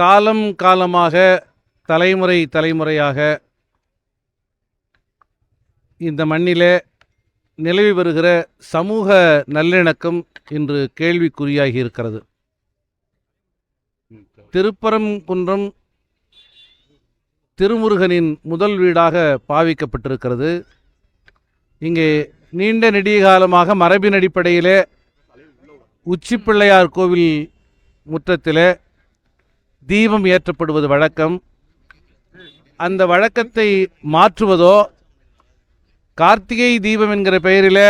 காலம் காலமாக தலைமுறை தலைமுறையாக இந்த மண்ணிலே நிலவி வருகிற சமூக நல்லிணக்கம் இன்று கேள்விக்குறியாகி இருக்கிறது. திருப்பரங்குன்றம் திருமுருகனின் முதல் வீடாக பாவிக்கப்பட்டிருக்கிறது. இங்கே நீண்ட நெடிய காலமாக மரபின் அடிப்படையிலே உச்சிப்பிள்ளையார் கோவில் முற்றத்திலே தீபம் ஏற்றப்படுவது வழக்கம். அந்த வழக்கத்தை மாற்றுவதோ கார்த்திகை தீபம் என்கிற பெயரில்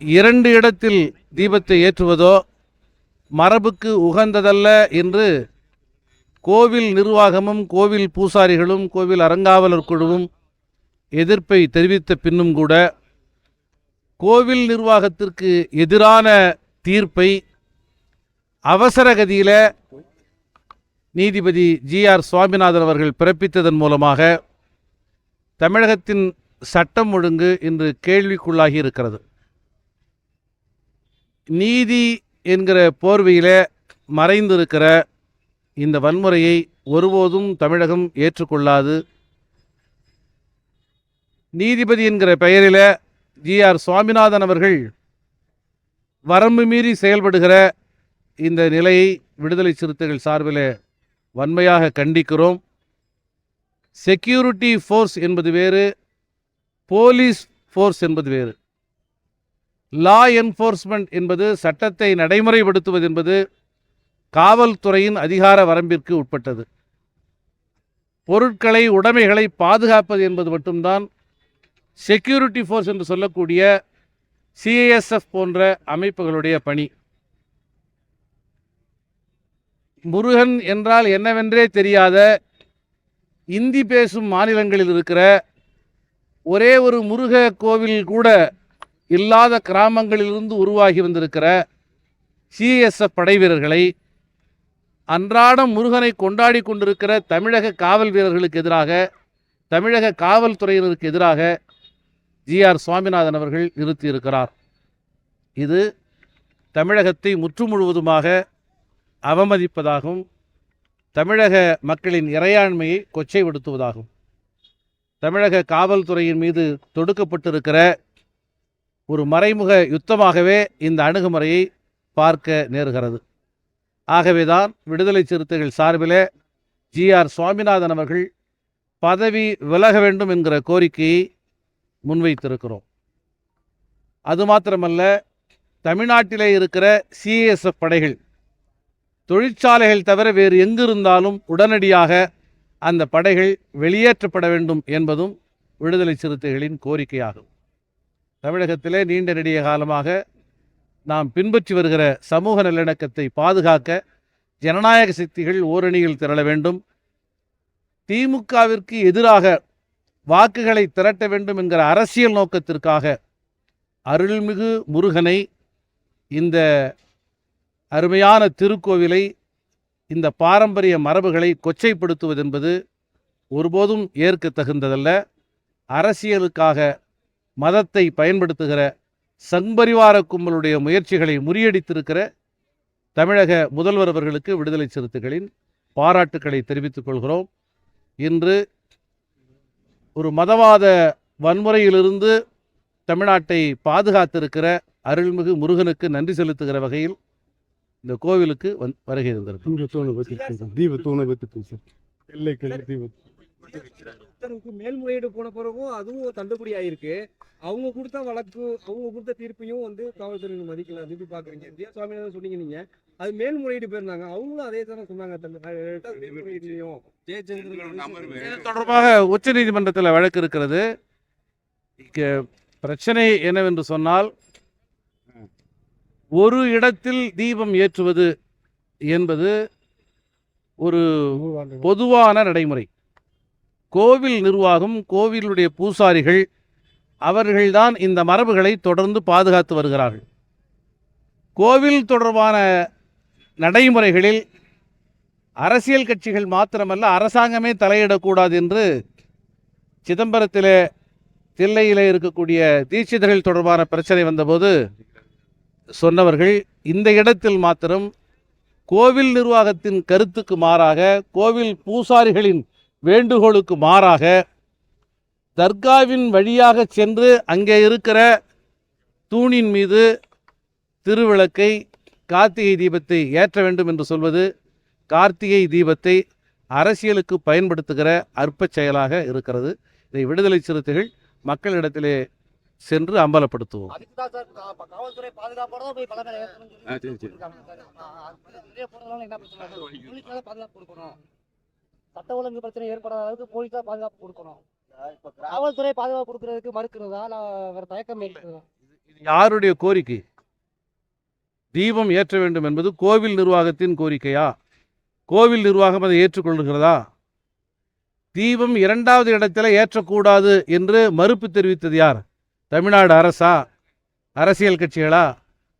இரண்டு இடத்தில் தீபத்தை ஏற்றுவதோ மரபுக்கு உகந்ததல்ல என்று கோவில் நிர்வாகமும் கோவில் பூசாரிகளும் கோவில் அறங்காவலர் குழுவும் எதிர்ப்பை தெரிவித்த பின்னும் கூட கோவில் நிர்வாகத்திற்கு எதிரான தீர்ப்பை அவசர நீதிபதி ஜி ஆர் சுவாமிநாதன் அவர்கள் பிறப்பித்ததன் மூலமாக தமிழகத்தின் சட்டம் ஒழுங்கு இன்று கேள்விக்குள்ளாகி இருக்கிறது. நீதி என்கிற போர்வையில் மறைந்திருக்கிற இந்த வன்முறையை ஒருபோதும் தமிழகம் ஏற்றுக்கொள்ளாது. நீதிபதி என்கிற பெயரில் ஜி ஆர் சுவாமிநாதன் அவர்கள் வரம்பு மீறி செயல்படுகிற இந்த நிலையை விடுதலை சிறுத்தைகள் சார்பில் வன்மையாக கண்டிக்கிறோம். செக்யூரிட்டி ஃபோர்ஸ் என்பது வேறு போலீஸ் ஃபோர்ஸ் என்பது வேறு. லா என்ஃபோர்ஸ்மெண்ட் என்பது சட்டத்தை நடைமுறைப்படுத்துவது என்பது காவல்துறையின் அதிகார வரம்பிற்கு உட்பட்டது. பொருட்களை உடைமைகளை பாதுகாப்பது என்பது மட்டும்தான் செக்யூரிட்டி ஃபோர்ஸ் என்று சொல்லக்கூடிய சிஏஎஸ்எஃப் போன்ற அமைப்புகளுடைய பணி. முருகன் என்றால் என்னவென்றே தெரியாத இந்தி பேசும் மாநிலங்களில் இருக்கிற ஒரே ஒரு முருக கோவில் கூட இல்லாத கிராமங்களிலிருந்து உருவாகி வந்திருக்கிற சிஎஸ்எஃப் படை வீரர்களை அன்றாடம் முருகனை கொண்டாடி கொண்டிருக்கிற தமிழக காவல் வீரர்களுக்கு எதிராக தமிழக காவல்துறையினருக்கு எதிராக ஜி ஆர் சுவாமிநாதன் அவர்கள் நிறுத்தியிருக்கிறார். இது தமிழகத்தை முற்று முழுவதுமாக அவமதிப்பதாகும் தமிழக மக்களின் இறையாண்மையை கொச்சைப்படுத்துவதாகும் தமிழக காவல்துறையின் மீது தொடுக்கப்பட்டிருக்கிற ஒரு மறைமுக யுத்தமாகவே இந்த அணுகுமுறையை பார்க்க நேருகிறது. ஆகவேதான் விடுதலை சிறுத்தைகள் சார்பிலே ஜி ஆர் சுவாமிநாதன் அவர்கள் பதவி விலக வேண்டும் என்கிற கோரிக்கையை முன்வைத்திருக்கிறோம். அது மாத்திரமல்ல தமிழ்நாட்டிலே இருக்கிற சிஎஸ்எஃப் படைகள் தொழிற்சாலைகள் தவிர வேறு எங்கிருந்தாலும் உடனடியாக அந்த படைகள் வெளியேற்றப்பட வேண்டும் என்பதும் விடுதலை சிறுத்தைகளின் கோரிக்கையாகும். தமிழகத்திலே நீண்ட நெடிய காலமாக நாம் பின்பற்றி வருகிற சமூக நல்லிணக்கத்தை பாதுகாக்க ஜனநாயக சக்திகள் ஓரணியில் திரள வேண்டும். திமுகவிற்கு எதிராக வாக்குகளை திரட்ட வேண்டும் என்கிற அரசியல் நோக்கத்திற்காக அருள்மிகு முருகனை இந்த அருமையான திருக்கோவிலை இந்த பாரம்பரிய மரபுகளை கொச்சைப்படுத்துவது என்பது ஒருபோதும் ஏற்க தகுந்ததல்ல. அரசியலுக்காக மதத்தை பயன்படுத்துகிற சங்பரிவார கும்பலுடைய முயற்சிகளை முறியடித்திருக்கிற தமிழக முதல்வர் அவர்களுக்கு விடுதலை சிறுத்தைகளின் பாராட்டுக்களை தெரிவித்துக் கொள்கிறோம். இன்று ஒரு மதவாத வன்முறையிலிருந்து தமிழ்நாட்டை பாதுகாத்திருக்கிற அருள்மிகு முருகனுக்கு நன்றி செலுத்துகிற வகையில் இந்த கோவிலுக்கு வந் வருகை இருந்திருக்கு. தீப தூணை பற்றி. எல்லைக்கல் தீப உத்தரவுக்கு மேல்முறையீடு போன பிறகும் அதுவும் தள்ளுபடி ஆயிருக்கு. அவங்க கொடுத்த வழக்கு அவங்க கொடுத்த தீர்ப்பையும் வந்து காவல்துறை மதிக்கல. அது எப்படி பாக்குறீங்க? ஜியா சுவாமிநாதன் சொன்னீங்க நீங்க. அது மேல்முறையீடு போயிருந்தாங்க. அவங்களும் அதே தானே சொன்னாங்க தொடர்பாக உச்சநீதிமன்றத்தில் வழக்கு இருக்கிறது. இங்க பிரச்சனை என்னவென்று சொன்னால் ஒரு இடத்தில் தீபம் ஏற்றுவது என்பது ஒரு பொதுவான நடைமுறை. கோவில் நிர்வாகம் கோவிலுடைய பூசாரிகள் அவர்கள்தான் இந்த மரபுகளை தொடர்ந்து பாதுகாத்து வருகிறார்கள். கோவில் தொடர்பான நடைமுறைகளில் அரசியல் கட்சிகள் மாத்திரமல்ல அரசாங்கமே தலையிடக்கூடாது என்று சிதம்பரத்திலே தில்லையிலே இருக்கக்கூடிய தீட்சிதர்கள் தொடர்பான பிரச்சனை வந்தபோது சொன்னவர்கள் இந்த இடத்தில் மாத்திரம் கோவில் நிர்வாகத்தின் கருத்துக்கு மாறாக கோவில் பூசாரிகளின் வேண்டுகோளுக்கு மாறாக தர்காவின் வழியாக சென்று அங்கே இருக்கிற தூணின் மீது திருவிளக்கை கார்த்திகை தீபத்தை ஏற்ற வேண்டும் என்று சொல்வது கார்த்திகை தீபத்தை அரசியலுக்கு பயன்படுத்துகிற அற்ப செயலாக இருக்கிறது. இதை விடுதலை சிறுத்தைகள் மக்களிடத்திலே சென்று அம்பலப்படுத்துவோம். சட்ட ஒழுங்கு பிரச்சனை ஏற்படாத அளவுக்கு போலீஸ் பாதுகாப்பு கொடுக்கணும். இப்ப காவல்துறை பாதுகாப்பு கொடுக்கறதுக்கு மறுக்கிறதா? வேற தயக்கம் யாருடைய கோரிக்கை? தீபம் ஏற்ற வேண்டும் என்பது கோவில் நிர்வாகத்தின் கோரிக்கையா? கோவில் நிர்வாகம் அதை ஏற்றுக்கொள்கிறதா தீபம் இரண்டாவது இடத்துல ஏற்றக்கூடாது என்று மறுப்பு தெரிவித்தது யார்? தமிழ்நாடு அரசா? அரசியல் கட்சிகளா?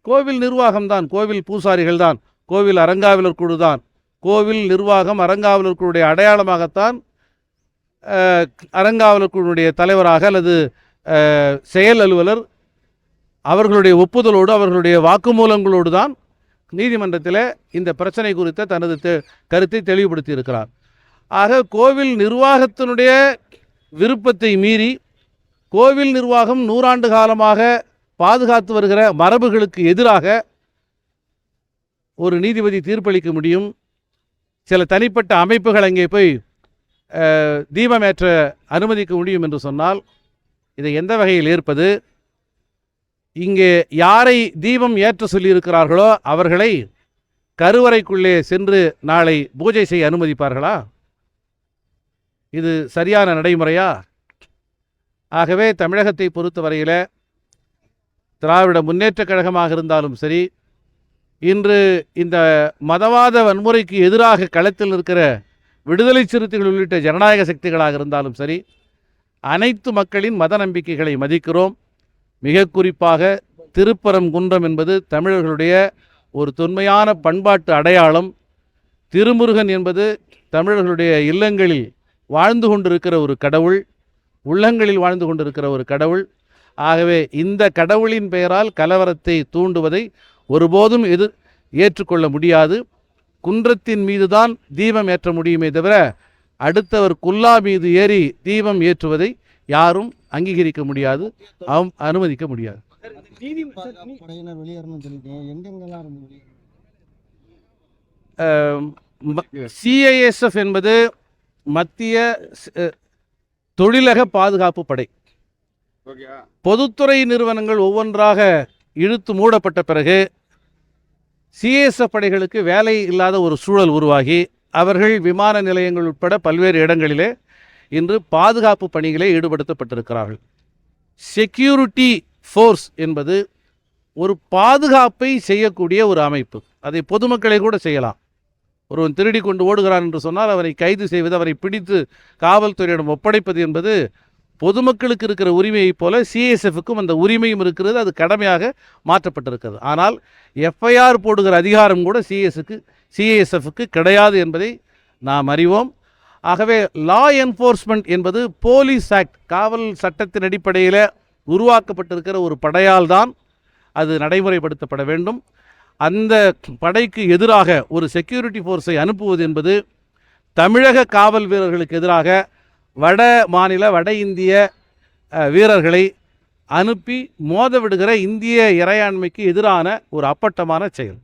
கோவில் நிர்வாகம்தான் கோவில் பூசாரிகள் தான் கோவில் அரங்காவலர் குழு தான். கோவில் நிர்வாகம் அரங்காவலர் குழுடைய அடையாளமாகத்தான் அரங்காவலர் குழுடைய தலைவராக அல்லது செயல் அலுவலர் அவர்களுடைய ஒப்புதலோடு அவர்களுடைய வாக்குமூலங்களோடு தான் நீதிமன்றத்தில் இந்த பிரச்சனை குறித்த தனது தெ- கருத்தை தெளிவுபடுத்தி இருக்கிறார் ஆக கோவில் நிர்வாகத்தினுடைய விருப்பத்தை மீறி கோவில் நிர்வாகம் நூறாண்டு காலமாக பாதுகாத்து வருகிற மரபுகளுக்கு எதிராக ஒரு நீதிபதி தீர்ப்பளிக்க முடியும். சில தனிப்பட்ட அமைப்புகள் அங்கே போய் தீபமேற்ற அனுமதிக்க முடியும் என்று சொன்னால் இதை எந்த வகையில் ஏற்பது? இங்கே யாரை தீபம் ஏற்ற சொல்லியிருக்கிறார்களோ அவர்களை கருவறைக்குள்ளே சென்று நாளை பூஜை செய்ய அனுமதிப்பார்களா? இது சரியான நடைமுறையா? ஆகவே தமிழகத்தை பொறுத்தவரையில் திராவிட முன்னேற்றக் கழகமாக இருந்தாலும் சரி இன்று இந்த மதவாத வன்முறைக்கு எதிராக களத்தில் இருக்கிற விடுதலை சிறுத்தைகள் உள்ளிட்ட ஜனநாயக சக்திகளாக இருந்தாலும் சரி அனைத்து மக்களின் மத நம்பிக்கைகளை மதிக்கிறோம். மிக குறிப்பாக திருப்பரம் குன்றம் என்பது தமிழர்களுடைய ஒரு தொன்மையான பண்பாட்டு அடையாளம். திருமுருகன் என்பது தமிழர்களுடைய இல்லங்களில் வாழ்ந்து கொண்டிருக்கிற ஒரு கடவுள். உள்ளங்களில் வாழ்ந்து கொண்டிருக்கிற ஒரு கடவுள். ஆகவே இந்த கடவுளின் பெயரால் கலவரத்தை தூண்டுவதை ஒருபோதும் எதிர் ஏற்றுக்கொள்ள முடியாது. குன்றத்தின் மீதுதான் தீபம் ஏற்ற முடியுமே தவிர அடுத்தவர் குல்லா மீது ஏறி தீபம் ஏற்றுவதை யாரும் அங்கீகரிக்க முடியாது. அனுமதிக்க முடியாது. சிஐஎஸ்எஃப் என்பது மத்திய தொழிலக பாதுகாப்பு படை. பொதுத்துறை நிறுவனங்கள் ஒவ்வொன்றாக இழுத்து மூடப்பட்ட பிறகு சிஎஸ்எஃப் படைகளுக்கு வேலை இல்லாத ஒரு சூழல் உருவாகி அவர்கள் விமான நிலையங்கள் உட்பட பல்வேறு இடங்களிலே இன்று பாதுகாப்பு பணிகளே ஈடுபடுத்தப்பட்டிருக்கிறார்கள். செக்யூரிட்டி ஃபோர்ஸ் என்பது ஒரு பாதுகாப்பை செய்யக்கூடிய ஒரு அமைப்பு. அதை பொதுமக்களை கூட செய்யலாம். ஒருவன் திருடி கொண்டு ஓடுகிறான் என்று சொன்னால் அவரை கைது செய்வது அவரை பிடித்து காவல்துறையிடம் ஒப்படைப்பது என்பது பொதுமக்களுக்கு இருக்கிற உரிமையைப் போல சிஎஸ்எஃப்க்கும் அந்த உரிமையும் இருக்கிறது அது கடமையாக மாற்றப்பட்டிருக்கிறது. ஆனால் எஃப்ஐஆர் போடுகிற அதிகாரம் கூட சிஎஸ்க்கு சிஏஎஸ்எஃப்க்கு கிடையாது என்பதை நாம் அறிவோம். ஆகவே லா என்ஃபோர்ஸ்மெண்ட் என்பது போலீஸ் ஆக்ட் காவல் சட்டத்தின் அடிப்படையில் உருவாக்கப்பட்டிருக்கிற ஒரு படையால் தான் அது நடைமுறைப்படுத்தப்பட வேண்டும். அந்த படைக்கு எதிராக ஒரு செக்யூரிட்டி ஃபோர்ஸை அனுப்புவது என்பது தமிழக காவல் வீரர்களுக்கு எதிராக வட மாநில வட இந்திய வீரர்களை அனுப்பி மோதவிடுகிற இந்திய இறையாண்மைக்கு எதிரான ஒரு அப்பட்டமான செயல்.